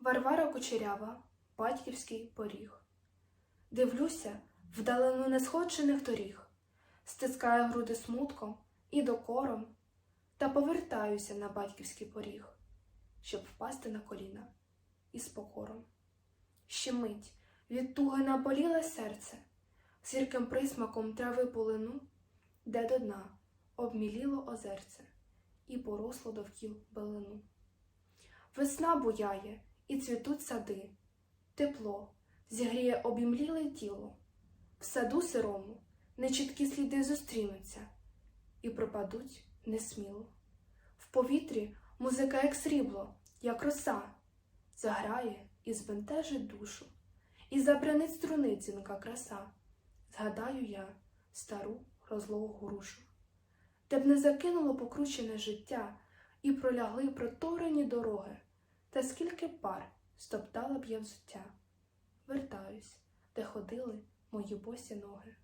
Варвара Кучерява, батьківський поріг. Дивлюся вдалину несходжених доріг, стискаю груди смутком і докором, та повертаюся на батьківський поріг, щоб впасти на коліна із покором. Ще мить від туги наболіле серце, з гірким присмаком трави полину, де до дна обміліло озерце і поросло довкіл белину. Весна буяє, і цвітуть сади, тепло зігріє обімліле тіло. В саду сирому нечіткі сліди зустрінуться і пропадуть несміло. В повітрі музика, як срібло, як роса, заграє і збентежить душу, і забринить струни дзвінка краса. Згадаю я стару розлогу грушу, де б не закинуло покручене життя і пролягли проторені дороги, та скільки пар стоптала б я взуття. Вертаюсь, де ходили мої босі ноги.